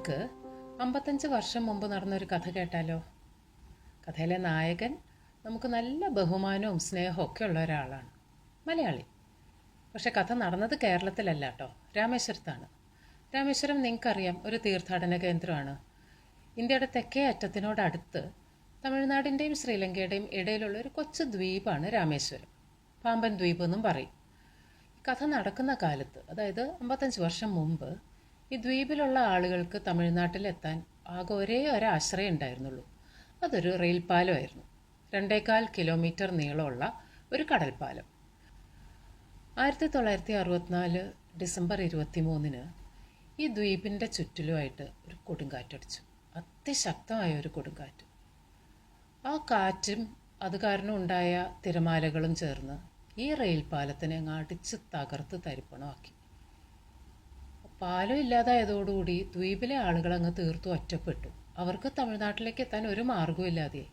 നമുക്ക് അമ്പത്തഞ്ച് വർഷം മുമ്പ് നടന്നൊരു കഥ കേട്ടാലോ? കഥയിലെ നായകൻ നമുക്ക് നല്ല ബഹുമാനവും സ്നേഹവും ഒക്കെ ഉള്ള ഒരാളാണ്. മലയാളി. പക്ഷെ കഥ നടന്നത് കേരളത്തിലല്ല കേട്ടോ. രാമേശ്വരത്താണ്. രാമേശ്വരം നിങ്ങൾക്കറിയാം ഒരു തീർത്ഥാടന കേന്ദ്രമാണ്. ഇന്ത്യയുടെ തെക്കേ അറ്റത്തിനോടടുത്ത് തമിഴ്നാടിന്റെയും ശ്രീലങ്കയുടെയും ഇടയിലുള്ള ഒരു കൊച്ചു ദ്വീപാണ് രാമേശ്വരം. പാമ്പൻ ദ്വീപ് എന്നും പറയും. കഥ നടക്കുന്ന കാലത്ത് അതായത് അമ്പത്തഞ്ച് വർഷം മുമ്പ് ഈ ദ്വീപിലുള്ള ആളുകൾക്ക് തമിഴ്നാട്ടിലെത്താൻ ആകെ ഒരേ ഒരു ആശ്രയം ഉണ്ടായിരുന്നുള്ളൂ. അതൊരു റെയിൽ പാലമായിരുന്നു രണ്ടേകാൽ കിലോമീറ്റർ നീളമുള്ള ഒരു കടൽപ്പാലം. ആയിരത്തി തൊള്ളായിരത്തി അറുപത്തിനാല് ഡിസംബർ ഇരുപത്തി മൂന്നിന് ഈ ദ്വീപിന്റെ ചുറ്റിലുമായിട്ട് ഒരു കൊടുങ്കാറ്റടിച്ചു. അതിശക്തമായ ഒരു കൊടുങ്കാറ്റ്. ആ കാറ്റും അത് കാരണം ഉണ്ടായ തിരമാലകളും ചേർന്ന് ഈ റെയിൽ പാലത്തിനെ അങ്ങ് അടിച്ച് തകർത്ത് തരിപ്പണമാക്കി. പാലം ഇല്ലാതായതോടുകൂടി ദ്വീപിലെ ആളുകൾ അങ്ങ് തീർത്തു ഒറ്റപ്പെട്ടു. അവർക്ക് തമിഴ്നാട്ടിലേക്ക് എത്താൻ ഒരു മാർഗവും ഇല്ലാതെയായി.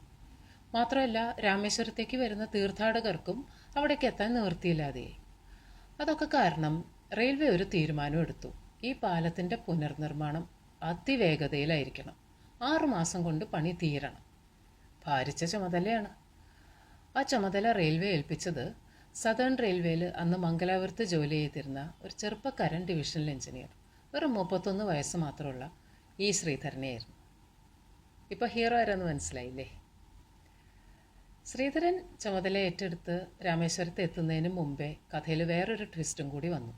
മാത്രമല്ല രാമേശ്വരത്തേക്ക് വരുന്ന തീർത്ഥാടകർക്കും അവിടേക്ക് എത്താൻ നിവൃത്തിയില്ലാതെ അതൊക്കെ കാരണം റെയിൽവേ ഒരു തീരുമാനം എടുത്തു. ഈ പാലത്തിന്റെ പുനർനിർമ്മാണം അതിവേഗതയിലായിരിക്കണം. ആറുമാസം കൊണ്ട് പണി തീരണം. ഭാരിച്ച ചുമതലയാണ്. ആ ചുമതല റെയിൽവേ ഏൽപ്പിച്ചത് സദേൺ റെയിൽവേയിൽ അന്ന് മംഗലാപുരത്ത് ജോലി ചെയ്തിരുന്ന ഒരു ചെറുപ്പക്കാരൻ ഡിവിഷണൽ എഞ്ചിനീയർ. വെറും മുപ്പത്തൊന്ന് വയസ്സ് മാത്രമുള്ള ഈ ശ്രീധരനെയായിരുന്നു. ഇപ്പോൾ ഹീറോ ആരെന്ന് മനസ്സിലായില്ലേ? ശ്രീധരൻ ചുമതല ഏറ്റെടുത്ത് രാമേശ്വരത്ത് എത്തുന്നതിന് മുമ്പേ കഥയിൽ വേറൊരു ട്വിസ്റ്റും കൂടി വന്നു.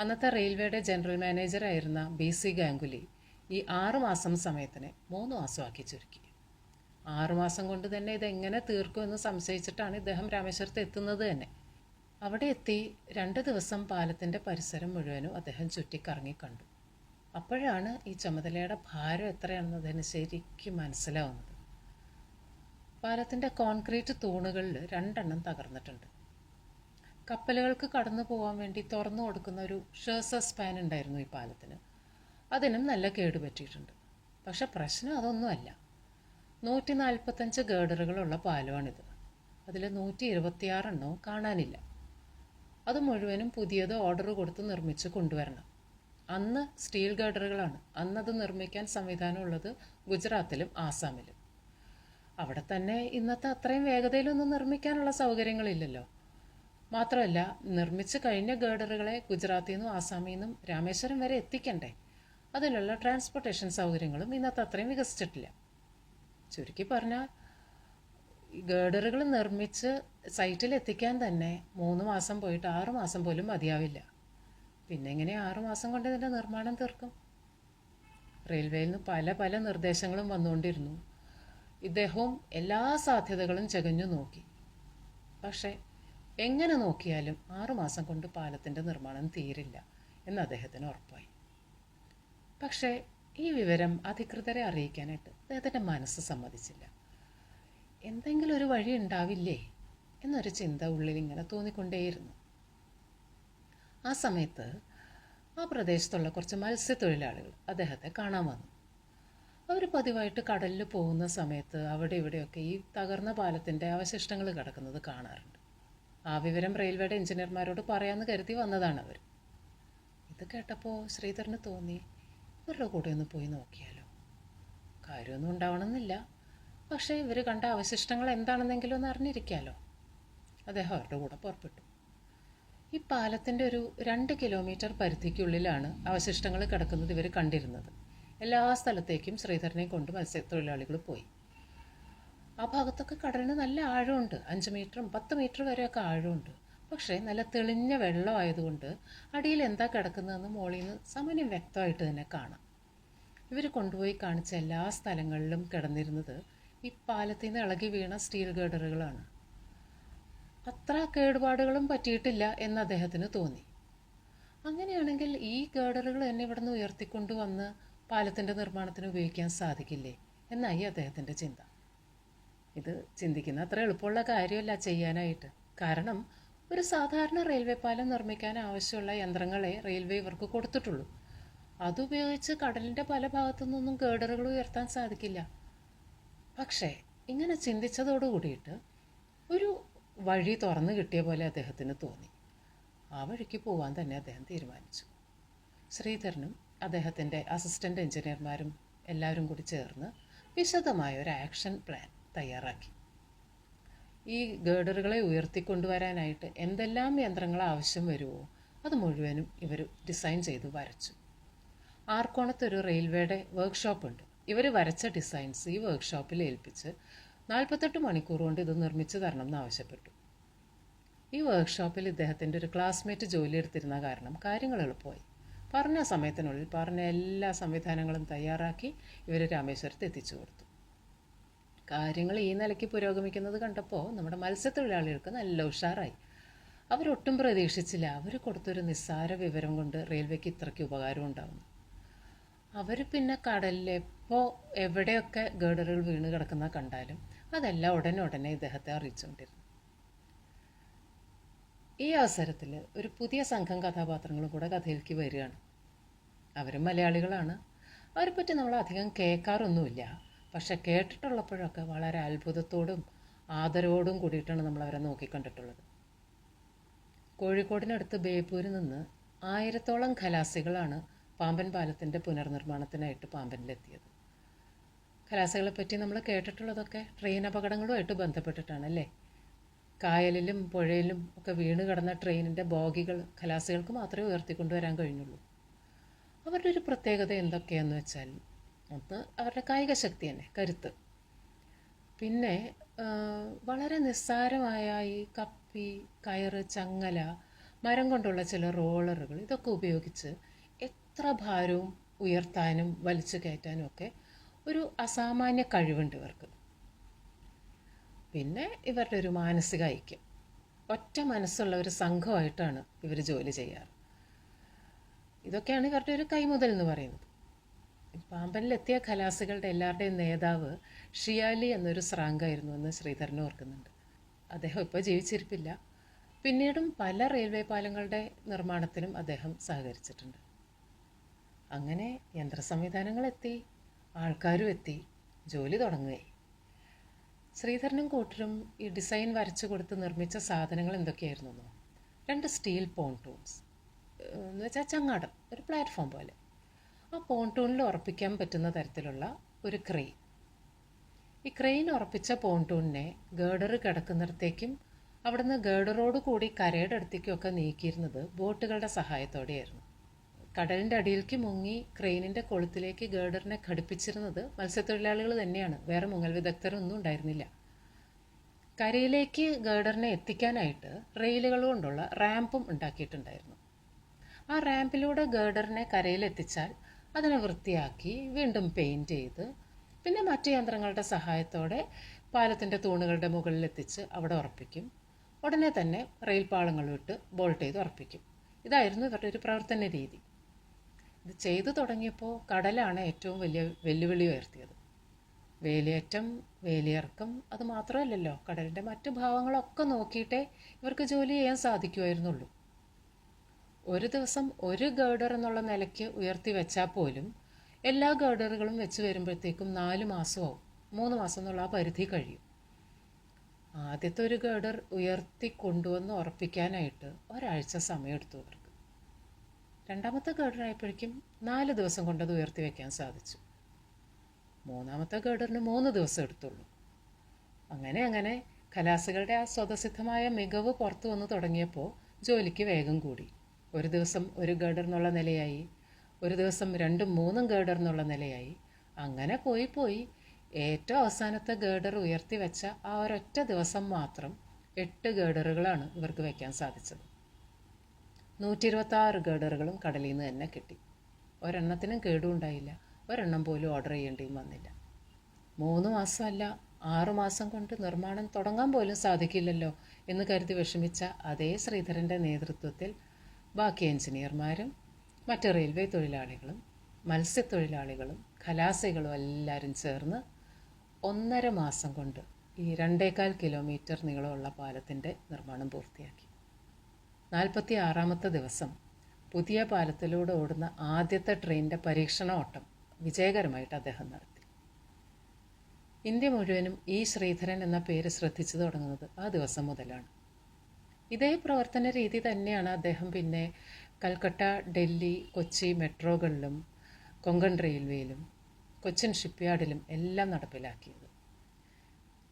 അന്നത്തെ റെയിൽവേയുടെ ജനറൽ മാനേജറായിരുന്ന ബി സി ഗാംഗുലി ഈ ആറുമാസം സമയത്തിന് മൂന്ന് മാസമാക്കി ചുരുക്കി. ആറുമാസം കൊണ്ട് തന്നെ ഇതെങ്ങനെ തീർക്കുമെന്ന് സംശയിച്ചിട്ടാണ് ഇദ്ദേഹം രാമേശ്വരത്ത് എത്തുന്നത് തന്നെ. അവിടെ എത്തി രണ്ട് ദിവസം പാലത്തിന്റെ പരിസരം മുഴുവനും അദ്ദേഹം ചുറ്റിക്കറങ്ങി കണ്ടു. അപ്പോഴാണ് ഈ ചുമതലയുടെ ഭാരം എത്രയാണെന്ന് ശരിക്കും മനസ്സിലാവുന്നത്. പാലത്തിന്റെ കോൺക്രീറ്റ് തൂണുകളിൽ രണ്ടെണ്ണം തകർന്നിട്ടുണ്ട്. കപ്പലുകൾക്ക് കടന്നു പോകാൻ വേണ്ടി തുറന്നു കൊടുക്കുന്ന ഒരു ഷേഴ്സ സ്പാൻ ഉണ്ടായിരുന്നു ഈ പാലത്തിന്. അതിനും നല്ല കേടുപറ്റിയിട്ടുണ്ട് പക്ഷെ പ്രശ്നം അതൊന്നുമല്ല. നൂറ്റി നാൽപ്പത്തഞ്ച് ഗേഡറുകളുള്ള പാലമാണിത്. അതിൽ നൂറ്റി ഇരുപത്തിയാറെണ്ണവും കാണാനില്ല. അത് മുഴുവനും പുതിയത് ഓർഡർ കൊടുത്ത് നിർമ്മിച്ച് കൊണ്ടുവരണം. അന്ന് സ്റ്റീൽ ഗേഡറുകളാണ്. അന്നത് നിർമ്മിക്കാൻ സംവിധാനം ഉള്ളത് ഗുജറാത്തിലും ആസാമിലും. അവിടെ തന്നെ ഇന്നത്തെ അത്രയും വേഗതയിലൊന്നും നിർമ്മിക്കാനുള്ള സൗകര്യങ്ങളില്ലല്ലോ. മാത്രമല്ല നിർമ്മിച്ചു കഴിഞ്ഞ ഗേഡറുകളെ ഗുജറാത്തിൽ നിന്നും ആസാമിൽ നിന്നും രാമേശ്വരം വരെ എത്തിക്കണ്ടേ? അതിനുള്ള ട്രാൻസ്പോർട്ടേഷൻ സൗകര്യങ്ങളും ഇന്നത്തെ അത്രയും വികസിച്ചിട്ടില്ല. ചുരുക്കി പറഞ്ഞാൽ ഗേഡറുകൾ നിർമ്മിച്ച് സൈറ്റിൽ എത്തിക്കാൻ തന്നെ മൂന്ന് മാസം പോയിട്ട് ആറ് മാസം പോലും മതിയാവില്ല. പിന്നെ എങ്ങനെ ആറ് മാസം കൊണ്ട് ഇതിന്റെ നിർമ്മാണം തീർക്കും? റെയിൽവേയിൽ നിന്ന് പല പല നിർദ്ദേശങ്ങളും വന്നുകൊണ്ടിരുന്നു. ഇദ്ദേഹവും എല്ലാ സാധ്യതകളും ചകഞ്ഞു നോക്കി. പക്ഷേ എങ്ങനെ നോക്കിയാലും ആറുമാസം കൊണ്ട് പാലത്തിന്റെ നിർമ്മാണം തീരില്ല എന്ന് അദ്ദേഹത്തിന് ഉറപ്പായി. പക്ഷേ ഈ വിവരം അധികൃതരെ അറിയിക്കാനായിട്ട് അദ്ദേഹത്തിന്റെ മനസ്സ് സമ്മതിച്ചില്ല. എന്തെങ്കിലും ഒരു വഴി ഉണ്ടാവില്ലേ എന്നൊരു ചിന്ത ഉള്ളിൽ ഇങ്ങനെ തോന്നിക്കൊണ്ടേയിരുന്നു. ആ സമയത്ത് ആ പ്രദേശത്തുള്ള കുറച്ച് മത്സ്യത്തൊഴിലാളികൾ അദ്ദേഹത്തെ കാണാൻ വന്നു. അവർ പതിവായിട്ട് കടലിൽ പോകുന്ന സമയത്ത് അവിടെ ഇവിടെയൊക്കെ ഈ തകർന്ന പാലത്തിന്റെ അവശിഷ്ടങ്ങൾ കിടക്കുന്നത് കാണാറുണ്ട്. ആ വിവരം റെയിൽവേയുടെ എഞ്ചിനീയർമാരോട് പറയാമെന്ന് കരുതി വന്നതാണ് അവർ ഇത് കേട്ടപ്പോൾ ശ്രീധരന് തോന്നി ഇവരുടെ കൂടെ ഒന്ന് പോയി നോക്കിയാലോ? കാര്യമൊന്നും ഉണ്ടാവണമെന്നില്ല. പക്ഷേ ഇവർ കണ്ട അവശിഷ്ടങ്ങൾ എന്താണെന്നെങ്കിലും ഒന്ന് അറിഞ്ഞിരിക്കാമല്ലോ അദ്ദേഹം അവരുടെ കൂടെ പുറപ്പെട്ടു. ഈ പാലത്തിന്റെ ഒരു രണ്ട് കിലോമീറ്റർ പരിധിക്കുള്ളിലാണ് അവശിഷ്ടങ്ങൾ കിടക്കുന്നത് ഇവർ കണ്ടിരുന്നത്. എല്ലാ സ്ഥലത്തേക്കും ശ്രീധരനെ കൊണ്ട് മത്സ്യത്തൊഴിലാളികൾ പോയി. ആ ഭാഗത്തൊക്കെ കടലിന് നല്ല ആഴമുണ്ട്. അഞ്ച് മീറ്ററും പത്ത് മീറ്റർ വരെയൊക്കെ ആഴമുണ്ട്. പക്ഷേ നല്ല തെളിഞ്ഞ വെള്ളമായതുകൊണ്ട് അടിയിൽ എന്താ കിടക്കുന്നതെന്ന് മോളിൽ നിന്ന് സമന്യം വ്യക്തമായിട്ട് തന്നെ കാണാം. ഇവർ കൊണ്ടുപോയി കാണിച്ച എല്ലാ സ്ഥലങ്ങളിലും കിടന്നിരുന്നത് ഈ പാലത്തിൽ നിന്ന് ഇളകി വീണ സ്റ്റീൽ ഗേഡറുകളാണ്. അത്ര കേടുപാടുകളും പറ്റിയിട്ടില്ല എന്ന് അദ്ദേഹത്തിന് തോന്നി. അങ്ങനെയാണെങ്കിൽ ഈ ഗേഡറുകൾ തന്നെ ഇവിടെ ഉയർത്തിക്കൊണ്ടുവന്ന് ഉയർത്തിക്കൊണ്ടു വന്ന് പാലത്തിന്റെ നിർമ്മാണത്തിന് ഉപയോഗിക്കാൻ സാധിക്കില്ലേ എന്നായി അദ്ദേഹത്തിന്റെ ചിന്ത. ഇത് ചിന്തിക്കുന്ന അത്ര എളുപ്പമുള്ള കാര്യമല്ല ചെയ്യാനായിട്ട്. കാരണം ഒരു സാധാരണ റെയിൽവേ പാലം നിർമ്മിക്കാൻ ആവശ്യമുള്ള യന്ത്രങ്ങളെ റെയിൽവേ ഇവർക്ക് കൊടുത്തിട്ടുള്ളൂ. അതുപയോഗിച്ച് കടലിന്റെ പല ഭാഗത്തു നിന്നും ഗേഡറുകൾ ഉയർത്താൻ സാധിക്കില്ല. പക്ഷേ ഇങ്ങനെ ചിന്തിച്ചതോടു കൂടിയിട്ട് ഒരു വഴി തുറന്നു കിട്ടിയ പോലെ അദ്ദേഹത്തിന് തോന്നി. ആ വഴിക്ക് പോകാൻ തന്നെ അദ്ദേഹം തീരുമാനിച്ചു. ശ്രീധരനും അദ്ദേഹത്തിന്റെ അസിസ്റ്റന്റ് എഞ്ചിനീയർമാരും എല്ലാവരും കൂടി ചേർന്ന് വിശദമായ ഒരു ആക്ഷൻ പ്ലാൻ തയ്യാറാക്കി. ഈ ഗേഡറുകളെ ഉയർത്തിക്കൊണ്ടുവരാനായിട്ട് എന്തെല്ലാം യന്ത്രങ്ങൾ ആവശ്യം വരുമോ അത് മുഴുവനും ഇവർ ഡിസൈൻ ചെയ്ത് വരച്ചു. ആർക്കോണത്തൊരു റെയിൽവേയുടെ വർക്ക്ഷോപ്പ് ഉണ്ട്. ഇവർ വരച്ച ഡിസൈൻസ് ഈ വർക്ക്ഷോപ്പിൽ ഏൽപ്പിച്ച് നാൽപ്പത്തെട്ട് മണിക്കൂർ കൊണ്ട് ഇത് നിർമ്മിച്ചു തരണം എന്ന് ആവശ്യപ്പെട്ടു. ഈ വർക്ക്ഷോപ്പിൽ ഇദ്ദേഹത്തിന്റെ ഒരു ക്ലാസ്മേറ്റ് ജോലി എടുത്തിരുന്ന കാരണം കാര്യങ്ങൾ എളുപ്പമായി. പറഞ്ഞ സമയത്തിനുള്ളിൽ പറഞ്ഞ എല്ലാ സംവിധാനങ്ങളും തയ്യാറാക്കി ഇവർ രാമേശ്വരത്ത് എത്തിച്ചു കൊടുത്തു. കാര്യങ്ങൾ ഈ നിലയ്ക്ക് പുരോഗമിക്കുന്നത് കണ്ടപ്പോൾ നമ്മുടെ മത്സ്യത്തൊഴിലാളികൾക്ക് നല്ല ഉഷാറായി. അവരൊട്ടും പ്രതീക്ഷിച്ചില്ല. അവർ കൊടുത്തൊരു നിസ്സാര വിവരം കൊണ്ട് റെയിൽവേക്ക് ഇത്രയ്ക്ക് ഉപകാരം ഉണ്ടാവുന്നു. അവർ പിന്നെ കടലിൽ എപ്പോൾ എവിടെയൊക്കെ ഗേഡറുകൾ വീണ് കിടക്കുന്ന കണ്ടാലും അതെല്ലാം ഉടനെ ഉടനെ ഇദ്ദേഹത്തെ അറിയിച്ചുകൊണ്ടിരുന്നു. ഈ അവസരത്തിൽ ഒരു പുതിയ സംഘം കഥാപാത്രങ്ങളും കൂടെ കഥയിലേക്ക് വരികയാണ്. അവരും മലയാളികളാണ്. അവരെ പറ്റി നമ്മൾ അധികം കേൾക്കാറൊന്നുമില്ല. പക്ഷെ കേട്ടിട്ടുള്ളപ്പോഴൊക്കെ വളരെ അത്ഭുതത്തോടും ആദരവോടും കൂടിയിട്ടാണ് നമ്മൾ അവരെ നോക്കിക്കണ്ടിട്ടുള്ളത്. കോഴിക്കോടിനടുത്ത് ബേപ്പൂരിൽ നിന്ന് ആയിരത്തോളം ഖലാസികളാണ് പാമ്പൻ പാലത്തിന്റെ പുനർനിർമ്മാണത്തിനായിട്ട് പാമ്പനിലെത്തിയത്. ഖലാസികളെ പറ്റി നമ്മൾ കേട്ടിട്ടുള്ളതൊക്കെ ട്രെയിൻ അപകടങ്ങളുമായിട്ട് ബന്ധപ്പെട്ടിട്ടാണ് അല്ലേ കായലിലും പുഴയിലും ഒക്കെ വീണ് കിടന്ന ട്രെയിനിന്റെ ബോഗികൾ ഖലാസികൾക്ക് മാത്രമേ ഉയർത്തിക്കൊണ്ടുവരാൻ കഴിഞ്ഞുള്ളൂ. അവരുടെ ഒരു പ്രത്യേകത എന്തൊക്കെയാന്ന് വെച്ചാൽ ഒന്ന് അവരുടെ കായിക ശക്തി തന്നെ കരുത്ത്. പിന്നെ വളരെ നിസ്സാരമായ ഈ കപ്പി കയറ് ചങ്ങല മരം കൊണ്ടുള്ള ചില റോളറുകൾ ഇതൊക്കെ ഉപയോഗിച്ച് എത്ര ഭാരവും ഉയർത്താനും വലിച്ചു കയറ്റാനും ഒക്കെ ഒരു അസാമാന്യ കഴിവുണ്ട് ഇവർക്ക്. പിന്നെ ഇവരുടെ ഒരു മാനസിക ഐക്യം. ഒറ്റ മനസ്സുള്ള ഒരു സംഘമായിട്ടാണ് ഇവർ ജോലി ചെയ്യാറ്. ഇതൊക്കെയാണ് ഇവരുടെ ഒരു കൈമുതൽ എന്ന് പറയുന്നത്. പാമ്പനിലെത്തിയ കലാസുകളുടെ എല്ലാവരുടെയും നേതാവ് ഷിയാലി എന്നൊരു സ്രാങ്കായിരുന്നു എന്ന് ശ്രീധരൻ ഓർക്കുന്നുണ്ട്. അദ്ദേഹം ഇപ്പോൾ ജീവിച്ചിരിപ്പില്ല. പിന്നീടും പല റെയിൽവേ പാലങ്ങളുടെ നിർമ്മാണത്തിലും അദ്ദേഹം സഹകരിച്ചിട്ടുണ്ട്. അങ്ങനെ യന്ത്ര സംവിധാനങ്ങൾ എത്തി ആൾക്കാരും എത്തി ജോലി തുടങ്ങുകയായി. ശ്രീധരനും കൂട്ടരും ഈ ഡിസൈൻ വരച്ചു കൊടുത്ത് നിർമ്മിച്ച സാധനങ്ങൾ എന്തൊക്കെയായിരുന്നു രണ്ട് സ്റ്റീൽ പോൺടൂൺസ് എന്ന് വെച്ചാൽ ചങ്ങാടം ഒരു പ്ലാറ്റ്ഫോം പോലെ. ആ പോൺടൂണിൽ ഉറപ്പിക്കാൻ പറ്റുന്ന തരത്തിലുള്ള ഒരു ക്രെയിൻ. ഈ ക്രെയിൻ ഉറപ്പിച്ച പോൺടൂണിനെ ഗേഡർ കിടക്കുന്നിടത്തേക്കും അവിടുന്ന് ഗേഡറോട് കൂടി കരയുടെ അടുത്തേക്കും ഒക്കെ നീക്കിയിരുന്നത് ബോട്ടുകളുടെ സഹായത്തോടെയായിരുന്നു. കടലിന്റെ അടിയിലേക്ക് മുങ്ങി ക്രെയിനിന്റെ കൊളുത്തിലേക്ക് ഗേഡറിനെ ഘടിപ്പിച്ചിരുന്നത് മത്സ്യത്തൊഴിലാളികൾ തന്നെയാണ്. വേറെ മുങ്ങൽ വിദഗ്ധരൊന്നും ഉണ്ടായിരുന്നില്ല. കരയിലേക്ക് ഗേഡറിനെ എത്തിക്കാനായിട്ട് റെയിലുകൾ കൊണ്ടുള്ള റാമ്പും ഉണ്ടാക്കിയിട്ടുണ്ടായിരുന്നു. ആ റാമ്പിലൂടെ ഗേഡറിനെ കരയിലെത്തിച്ചാൽ അതിനെ വൃത്തിയാക്കി വീണ്ടും പെയിന്റ് ചെയ്ത് പിന്നെ മറ്റ് യന്ത്രങ്ങളുടെ സഹായത്തോടെ പാലത്തിന്റെ തൂണുകളുടെ മുകളിൽ എത്തിച്ച് അവിടെ ഉറപ്പിക്കും. ഉടനെ തന്നെ റെയിൽ പാളങ്ങൾ വിട്ട് ബോൾട്ട് ചെയ്ത് ഉറപ്പിക്കും. ഇതായിരുന്നു ഇവരുടെ ഒരു പ്രവർത്തന രീതി. ഇത് ചെയ്തു തുടങ്ങിയപ്പോൾ കടലാണ് ഏറ്റവും വലിയ വെല്ലുവിളി ഉയർത്തിയത്. വേലിയേറ്റം വേലിയിറക്കം അത് മാത്രമല്ലല്ലോ കടലിന്റെ മറ്റു ഭാവങ്ങളൊക്കെ നോക്കിയിട്ടേ ഇവർക്ക് ജോലി ചെയ്യാൻ സാധിക്കുമായിരുന്നുള്ളൂ ഒരു ദിവസം ഒരു ഗേഡർ എന്നുള്ള നിലയ്ക്ക് ഉയർത്തി വെച്ചാൽ പോലും എല്ലാ ഗേഡറുകളും വെച്ച് വരുമ്പോഴത്തേക്കും നാല് മാസമാവും മൂന്ന് മാസം എന്നുള്ള ആ പരിധി കഴിയും. ആദ്യത്തെ ഒരു ഗേഡർ ഉയർത്തി കൊണ്ടുവന്ന് ഉറപ്പിക്കാനായിട്ട് ഒരാഴ്ച സമയമെടുത്തു അവർക്ക് രണ്ടാമത്തെ ഗർഡറായപ്പോഴേക്കും നാല് ദിവസം കൊണ്ടത് ഉയർത്തി വയ്ക്കാൻ സാധിച്ചു. മൂന്നാമത്തെ ഗേഡറിന് മൂന്ന് ദിവസം എടുത്തുള്ളൂ. അങ്ങനെ അങ്ങനെ കലാസുകളുടെ ആ സ്വതസിദ്ധമായ മികവ് പുറത്തു വന്ന് തുടങ്ങിയപ്പോൾ ജോലിക്ക് വേഗം കൂടി. ഒരു ദിവസം ഒരു ഗേഡർ എന്നുള്ള നിലയായി ഒരു ദിവസം രണ്ടും മൂന്നും ഗേഡർ എന്നുള്ള നിലയായി. അങ്ങനെ പോയി പോയി ഏറ്റവും അവസാനത്തെ ഗേഡർ ഉയർത്തി വെച്ച ആ ഒരൊറ്റ ദിവസം മാത്രം എട്ട് ഗേഡറുകളാണ് ഇവർക്ക് വയ്ക്കാൻ സാധിച്ചത്. നൂറ്റി ഇരുപത്തി ആറ് ഗേഡറുകളും കടലിൽ നിന്ന് തന്നെ കിട്ടി. ഒരെണ്ണത്തിനും കേടുണ്ടായില്ല. ഒരെണ്ണം പോലും ഓർഡർ ചെയ്യേണ്ടിയും വന്നില്ല. മൂന്ന് മാസമല്ല ആറുമാസം കൊണ്ട് നിർമ്മാണം തുടങ്ങാൻ പോലും സാധിക്കില്ലല്ലോ എന്ന് കരുതി വിഷമിച്ച അതേ ശ്രീധരന്റെ നേതൃത്വത്തിൽ ബാക്കി എഞ്ചിനീയർമാരും മറ്റ് റെയിൽവേ തൊഴിലാളികളും മത്സ്യത്തൊഴിലാളികളും കലാസികളും എല്ലാവരും ചേർന്ന് ഒന്നര മാസം കൊണ്ട് ഈ രണ്ടേകാൽ കിലോമീറ്റർ നീളമുള്ള പാലത്തിന്റെ നിർമ്മാണം പൂർത്തിയാക്കി. നാൽപ്പത്തി ആറാമത്തെ ദിവസം പുതിയ പാലത്തിലൂടെ ഓടുന്ന ആദ്യത്തെ ട്രെയിനിന്റെ പരീക്ഷണ ഓട്ടം വിജയകരമായിട്ട് അദ്ദേഹം നടത്തി. ഇന്ത്യ മുഴുവനും ഈ ശ്രീധരൻ എന്ന പേര് ശ്രദ്ധിച്ചു തുടങ്ങുന്നത് ആ ദിവസം മുതലാണ്. ഇതേ പ്രവർത്തന രീതി തന്നെയാണ് അദ്ദേഹം പിന്നെ കൽക്കട്ട ഡൽഹി കൊച്ചി മെട്രോകളിലും കൊങ്കൺ റെയിൽവേയിലും കൊച്ചിൻ ഷിപ്പ്യാർഡിലും എല്ലാം നടപ്പിലാക്കിയത്.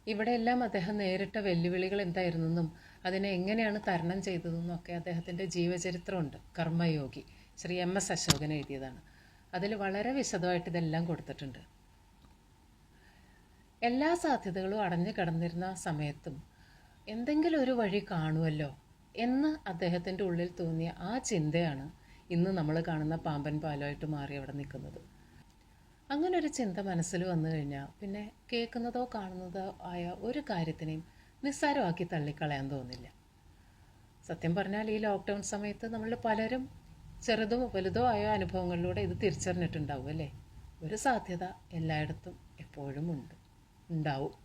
ഇവിടെയെല്ലാം അദ്ദേഹം നേരിട്ട വെല്ലുവിളികൾ എന്തായിരുന്നെന്നും അതിനെ എങ്ങനെയാണ് തരണം ചെയ്തതെന്നൊക്കെ അദ്ദേഹത്തിന്റെ ജീവചരിത്രമുണ്ട്. കർമ്മയോഗി. ശ്രീ എം എസ് അശോകൻ എഴുതിയതാണ്. അതിൽ വളരെ വിശദമായിട്ട് ഇതെല്ലാം കൊടുത്തിട്ടുണ്ട്. എല്ലാ സാധ്യതകളും അടഞ്ഞു കിടന്നിരുന്ന സമയത്തും എന്തെങ്കിലും ഒരു വഴി കാണുമല്ലോ എന്ന് അദ്ദേഹത്തിന്റെ ഉള്ളിൽ തോന്നിയ ആ ചിന്തയാണ് ഇന്ന് നമ്മൾ കാണുന്ന പാമ്പൻ പാലമായിട്ട് മാറി അവിടെ നിൽക്കുന്നത്. അങ്ങനൊരു ചിന്ത മനസ്സിൽ വന്നു കഴിഞ്ഞാൽ പിന്നെ കേൾക്കുന്നതോ കാണുന്നതോ ആയ ഒരു കാര്യത്തിനെയും നിസ്സാരമാക്കി തള്ളിക്കളയാൻ തോന്നില്ല. സത്യം പറഞ്ഞാൽ ഈ ലോക്ക്ഡൗൺ സമയത്ത് നമ്മൾ പലരും ചെറുതോ വലുതോ ആയ അനുഭവങ്ങളിലൂടെ ഇത് തിരിച്ചറിഞ്ഞിട്ടുണ്ടാവും അല്ലേ? ഒരു സാധ്യത എല്ലായിടത്തും എപ്പോഴും ഉണ്ട്. ഉണ്ടാവും.